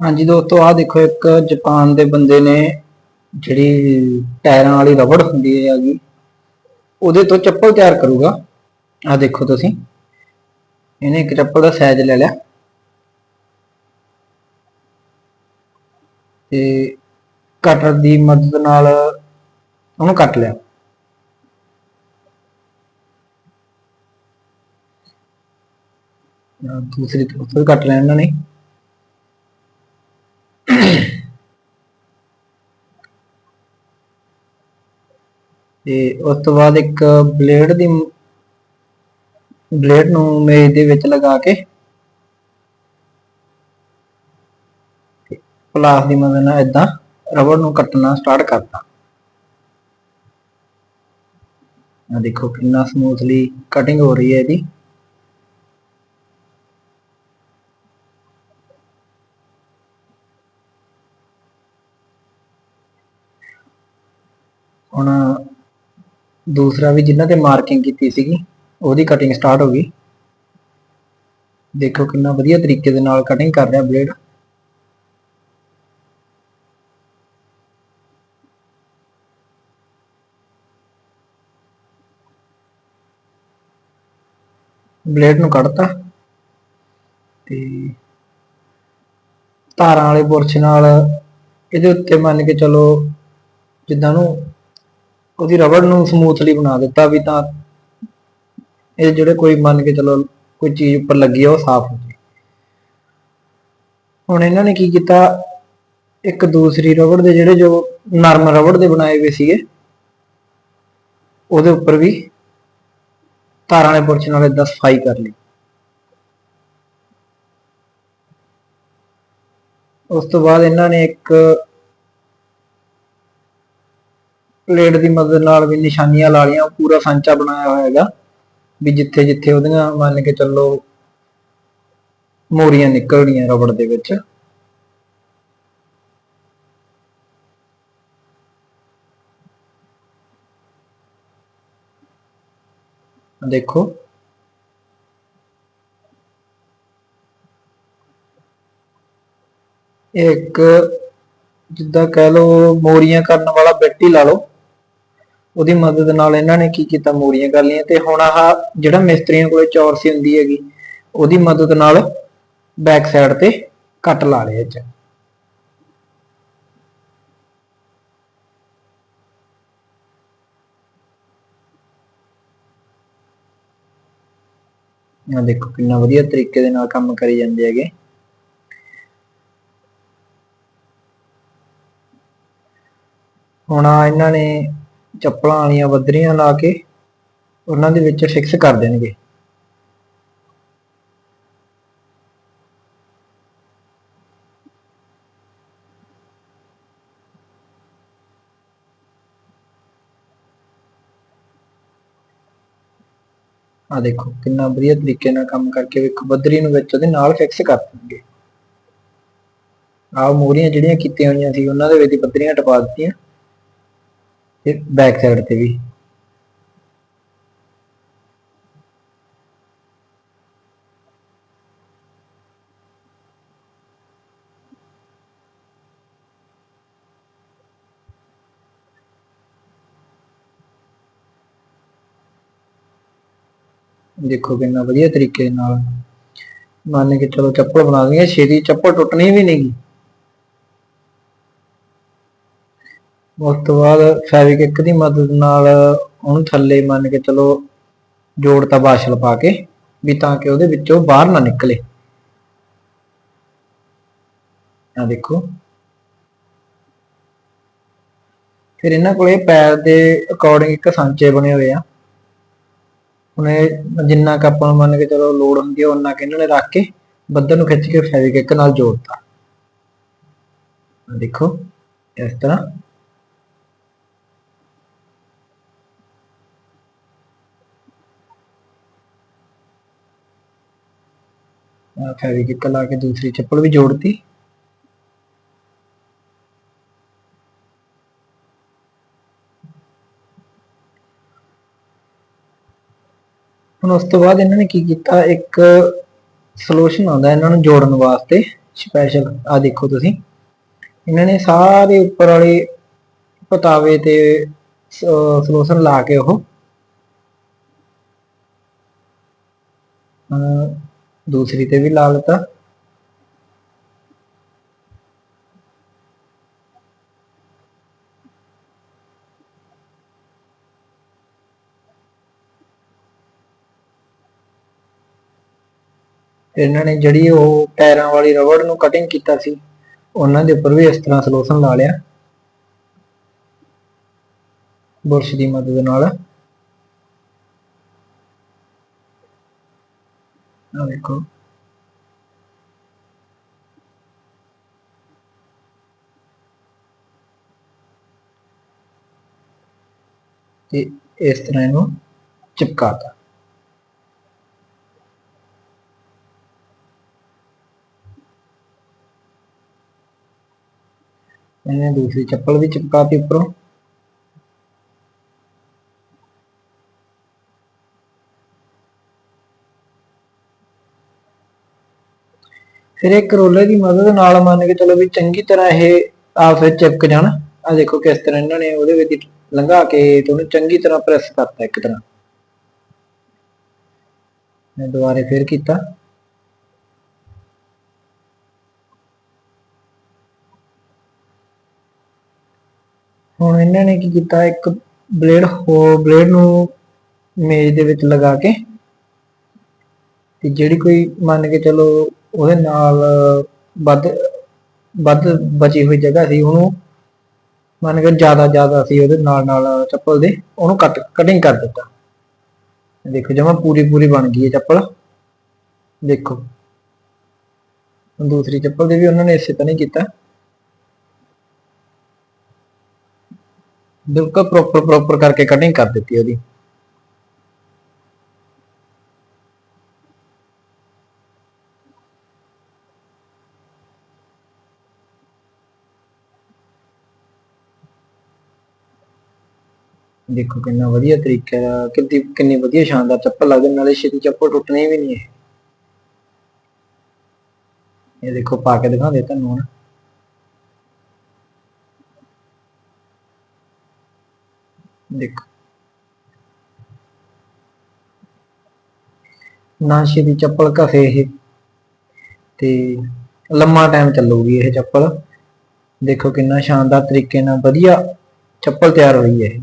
ਹਾਂਜੀ ਦੋਸਤੋ, ਆਹ ਦੇਖੋ ਇੱਕ ਜਾਪਾਨ ਦੇ ਬੰਦੇ ਨੇ ਜਿਹੜੀ ਟਾਇਰਾਂ ਵਾਲੀ ਰਬੜ ਹੁੰਦੀ ਹੈ ਹੈਗੀ ਉਹਦੇ ਤੋਂ ਚੱਪਲ ਤਿਆਰ ਕਰੂਗਾ। ਆਹ ਦੇਖੋ ਤੁਸੀਂ, ਇਹਨੇ ਇੱਕ ਚੱਪਲ ਦਾ ਸਾਈਜ਼ ਲੈ ਲਿਆ। ਤੇ ਕਟਰ ਦੀ ਮਦਦ ਨਾਲ ਉਹਨੂੰ ਕੱਟ ਲਿਆ। ਦੂਸਰੀ ਤੋਂ ਕੱਟ ਲਿਆ ਇਹਨਾਂ ਨੇ ਤੇ ਉਸ ਤੋਂ ਬਾਅਦ ਇੱਕ ਬਲੇਡ ਦੀ, ਬਲੇਡ ਨੂੰ ਮੇਜ਼ ਦੇ ਵਿੱਚ ਲਗਾ ਕੇ ਪਲਾਸ ਦੀ ਮਦਦ ਨਾਲ ਇਦਾਂ ਰਬੜ ਨੂੰ ਕੱਟਣਾ ਸਟਾਰਟ ਕਰਤਾ। ਆ ਦੇਖੋ ਕਿੰਨਾ ਸਮੂਥਲੀ ਕਟਿੰਗ ਹੋ ਰਹੀ ਹੈ ਇਹਦੀ। ਹੁਣ ਦੂਸਰਾ ਵੀ ਜਿਨ੍ਹਾਂ ਤੇ ਮਾਰਕਿੰਗ ਕੀਤੀ ਸੀਗੀ, ਉਹਦੀ ਕਟਿੰਗ ਸਟਾਰਟ ਹੋ ਗਈ। ਦੇਖੋ ਕਿੰਨਾ ਵਧੀਆ ਤਰੀਕੇ ਦੇ ਨਾਲ ਕਟਿੰਗ ਕਰ ਰਿਹਾ ਬਲੇਡ ਬਲੇਡ ਨੂੰ ਕੱਢਤਾ ਤੇ ਧਾਰਾਂ ਵਾਲੇ ਬੁਰਸ਼ ਨਾਲ ਇਹਦੇ ਉੱਤੇ ਮੰਨ ਕੇ ਚਲੋ ਜਿੱਦਾਂ ਨੂੰ ਉਹਦੀ ਰਬੜ ਨੂੰ ਸਮੂਥਲੀ ਬਣਾ ਦਿੱਤਾ ਵੀ ਤਾਂ ਇਹ ਜਿਹੜੇ ਕੋਈ ਮੰਨ ਕੇ ਚਲੋ ਕੋਈ ਚੀਜ਼ ਉੱਪਰ ਲੱਗੀ ਆ, ਉਹ ਸਾਫ਼ ਹੋ ਜਾਏ ਹੁਣ ਇਹਨਾਂ ਨੇ ਕੀ ਕੀਤਾ? ਇੱਕ ਦੂਸਰੀ ਰਬੜ ਦੇ ਜਿਹੜੇ ਜੋ ਨਰਮ ਰਬੜ ਦੇ ਬਣਾਏ ਹੋਏ ਸੀਗੇ, ਉਹਦੇ ਉੱਪਰ ਵੀ ਤਾਰਾਂ ਵਾਲੇ ਬੁਰਸ਼ ਨਾਲ ਏਦਾਂ ਸਫ਼ਾਈ ਕਰ ਲਈ। ਉਸ ਤੋਂ ਬਾਅਦ ਇਹਨਾਂ ਨੇ ਇੱਕ ਪਲੇਟ ਦੀ ਮਦਦ ਨਾਲ ਵੀ ਨਿਸ਼ਾਨੀਆਂ ਲਾ ਲਈਆਂ ਪੂਰਾ ਸਾਂਚਾ ਬਣਾਇਆ ਹੋਇਆ ਹੈਗਾ। ਵੀ ਜਿੱਥੇ ਜਿੱਥੇ ਉਹਦੀਆਂ ਮੰਨ ਕੇ ਚੱਲੋ ਮੋਰੀਆਂ ਨਿਕਲਣੀਆਂ ਰਬੜ ਦੇ ਵਿੱਚ। ਦੇਖੋ। ਇੱਕ ਜਿੱਦਾਂ ਕਹਿ ਲਓ ਮੋਰੀਆਂ ਕਰਨ ਵਾਲਾ ਬੈਟੀ ਲਾ ਲਓ। ਉਹਦੀ ਮਦਦ ਨਾਲ ਇਹਨਾਂ ਨੇ ਕੀ ਕੀਤਾ? ਮੋਰੀਆਂ ਕਰ ਲਈਆਂ ਤੇ ਹੁਣ ਆਹ ਜਿਹੜਾ ਮਿਸਤਰੀਆਂ ਕੋਲੇ ਚੌਰਸੀ ਹੁੰਦੀ ਹੈਗੀ, ਉਹਦੀ ਮਦਦ ਨਾਲ ਬੈਕ ਸਾਈਡ ਤੇ ਕੱਟ ਲਾ ਲਏ ਇਹ ਚ ਦੇਖੋ ਕਿੰਨਾ ਵਧੀਆ ਤਰੀਕੇ ਦੇ ਨਾਲ ਕੰਮ ਕਰੀ ਜਾਂਦੇ ਹੈਗੇ। ਹੁਣ ਇਹਨਾਂ ਨੇ ਚੱਪਲਾਂ ਵਾਲੀਆਂ ਬੱਦਰੀਆਂ ਲਾ ਕੇ ਉਹਨਾਂ ਦੇ ਵਿੱਚ ਫਿਕਸ ਕਰ ਦੇਣਗੇ। ਆ ਦੇਖੋ, ਕਿੰਨਾ ਵਧੀਆ ਤਰੀਕੇ ਨਾਲ ਕੰਮ ਕਰਕੇ ਇੱਕ ਬੱਦਰੀ ਨੂੰ ਵਿੱਚ ਉਹਦੇ ਨਾਲ ਫਿਕਸ ਕਰ ਦੇਣਗੇ। ਆਹ ਮੋਰੀਆਂ ਜਿਹੜੀਆਂ ਕੀਤੀਆਂ ਹੋਈਆਂ ਸੀ, ਉਹਨਾਂ ਦੇ ਵਿੱਚ ਹੀ ਬੱਦਰੀਆਂ ਟਪਾ ਦਿੱਤੀਆਂ। ਤੇ ਬੈਕ ਸਾਈਡ ਤੇ ਵੀ ਦੇਖੋ ਕਿੰਨਾ ਵਧੀਆ ਤਰੀਕੇ ਨਾਲ ਮੰਨ ਕੇ ਚਲੋ ਚੱਪਲ ਬਣਾ ਦਈਏ ਛੇਤੀ ਚੱਪਲ ਟੁੱਟਣੀ ਵੀ ਨਹੀਂਗੀ ਉਸ ਤੋਂ ਬਾਅਦ ਫੈਵਿਕ ਦੀ ਮਦਦ ਨਾਲ ਉਹਨੂੰ ਥੱਲੇ ਮੰਨ ਕੇ ਚਲੋ ਜੋੜਤਾ ਬਾਸ਼ਲ ਪਾ ਕੇ ਵੀ ਤਾਂ ਕਿ ਉਹਦੇ ਵਿੱਚੋਂ ਬਾਹਰ ਨਾ ਨਿਕਲੇ। ਆ ਦੇਖੋ। ਫਿਰ ਇਹਨਾਂ ਕੋਲੇ ਪੈਰ ਦੇ ਅਕੋਰਡਿੰਗ ਇੱਕ ਸਾਂਚੇ ਬਣੇ ਹੋਏ ਆ। ਹੁਣ ਇਹ ਜਿੰਨਾ ਕੁ ਆਪਾਂ ਨੂੰ ਮੰਨ ਕੇ ਚਲੋ ਲੋਡ ਹੁੰਦੀ ਹੈ ਉਹਨਾਂ ਕਿ ਇਹਨਾਂ ਨੇ ਰੱਖ ਕੇ ਬੱਦਲ ਨੂੰ ਖਿੱਚ ਕੇ ਫੈਵਿਕ ਨਾਲ ਜੋੜਤਾ। ਦੇਖੋ, ਇਸ ਤਰ੍ਹਾਂ। ਫੈਵਿਕ ਲਾ ਕੇ ਦੂਸਰੀ ਚੱਪਲ ਵੀ ਜੋੜਤੀ। ਹੁਣ ਉਸ ਤੋਂ ਬਾਅਦ ਇਹਨਾਂ ਨੇ ਕੀ ਕੀਤਾ? ਇੱਕ ਸੋਲੂਸ਼ਨ ਆਉਂਦਾ ਇਹਨਾਂ ਨੂੰ ਜੋੜਨ ਵਾਸਤੇ ਸਪੈਸ਼ਲ ਆ ਦੇਖੋ ਤੁਸੀਂ। ਇਹਨਾਂ ਨੇ ਸਾਰੇ ਉੱਪਰ ਵਾਲੇ ਪਤਾਵੇ ਤੇ ਸਲੋਸ਼ਨ ਲਾ ਕੇ ਉਹ ਦੂਸਰੀ ਤੇ ਵੀ ਲਾ ਲਤਾ। ਇਹਨਾਂ ਨੇ ਜਿਹੜੀ ਉਹ ਟਾਇਰਾਂ ਵਾਲੀ ਰਬੜ ਨੂੰ ਕਟਿੰਗ ਕੀਤਾ ਸੀ, ਉਹਨਾਂ ਦੇ ਉੱਪਰ ਵੀ ਇਸ ਤਰ੍ਹਾਂ ਸਲੋਸ਼ਨ ਲਾ ਲਿਆ। ਬੁਰਸ਼ ਦੀ ਮਦਦ ਨਾਲ। ਆ ਦੇਖੋ ਤੇ ਇਸ ਤਰ੍ਹਾਂ ਇਹਨੂੰ ਚਿਪਕਾਤਾ ਇਹਨੇ ਦੂਸਰੀ ਚੱਪਲ ਵੀ ਚਿਪਕਾਤੀ ਉੱਪਰੋਂ ਫਿਰ ਇਹ ਕਰੋਲੇ ਦੀ ਮਦਦ ਨਾਲ ਮੰਨ ਕੇ ਚਲੋ ਵੀ ਚੰਗੀ ਤਰ੍ਹਾਂ ਇਹ ਆਪਸ ਵਿੱਚ ਚਿਪਕ ਜਾਣ। ਆ ਦੇਖੋ ਕਿਸ ਤਰ੍ਹਾਂ ਇਹਨਾਂ ਨੇ ਉਹਦੇ ਵਿੱਚ ਲੰਘਾ ਕੇ ਤੇ ਉਹਨੂੰ ਚੰਗੀ ਤਰ੍ਹਾਂ ਪ੍ਰੈਸ ਕਰਤਾ ਇੱਕ ਤਰ੍ਹਾਂ। ਮੈਂ ਦੁਬਾਰੇ ਫੇਰ ਕੀਤਾ। ਹੁਣ ਇਹਨਾਂ ਨੇ ਕੀ ਕੀਤਾ? ਇੱਕ ਬਲੇਡ ਹੋ ਬਲੇਡ ਨੂੰ ਮੇਜ਼ ਦੇ ਵਿੱਚ ਲਗਾ ਕੇ ਤੇ ਜਿਹੜੀ ਕੋਈ ਮੰਨ ਕੇ ਚਲੋ ਉਹਦੇ ਨਾਲ ਵੱਧ ਵੱਧ ਬਚੀ ਹੋਈ ਜਗ੍ਹਾ ਸੀ, ਉਹਨੂੰ ਮੰਨ ਕੇ ਜ਼ਿਆਦਾ ਜ਼ਿਆਦਾ ਸੀ ਉਹਦੇ ਨਾਲ ਨਾਲ ਚੱਪਲ ਦੇ, ਉਹਨੂੰ ਕੱਟ ਕਟਿੰਗ ਕਰ ਦਿੱਤਾ। ਦੇਖੋ ਜਮਾ ਪੂਰੀ ਪੂਰੀ ਬਣ ਗਈ ਹੈ ਚੱਪਲ। ਦੇਖੋ। ਦੂਸਰੀ ਚੱਪਲ ਦੇ ਵੀ ਉਹਨਾਂ ਨੇ ਇਸੇ ਤਰ੍ਹਾਂ ਹੀ ਕੀਤਾ। ਬਿਲਕੁਲ ਪ੍ਰੋਪਰ ਪ੍ਰੋਪਰ ਕਰਕੇ ਕਟਿੰਗ ਕਰ ਦਿੱਤੀ ਉਹਦੀ। ਦੇਖੋ ਕਿੰਨਾ ਵਧੀਆ ਤਰੀਕਾ ਹੈ ਕਿੰਨੀ ਕਿੰਨੀ ਵਧੀਆ ਸ਼ਾਨਦਾਰ ਚੱਪਲ ਲੱਗਦੇ ਨਾਲੇ ਛੇਤੀ ਚੱਪਲ ਟੁੱਟਣੀ ਵੀ ਨਹੀਂ ਹੈ। ਇਹ ਦੇਖੋ, ਪਾ ਕੇ ਦਿਖਾਉਂਦੇ ਤੁਹਾਨੂੰ ਹੁਣ। ਦੇਖੋ। ਨਾ ਦੀ ਚੱਪਲ ਘਸੇ ਇਹ, ਤੇ ਲੰਮਾ ਟਾਈਮ ਚੱਲੂਗੀ ਇਹ ਚੱਪਲ। ਦੇਖੋ ਕਿੰਨਾ ਸ਼ਾਨਦਾਰ ਤਰੀਕੇ ਨਾਲ ਵਧੀਆ ਚੱਪਲ ਤਿਆਰ ਹੋਈ ਹੈ ਇਹ।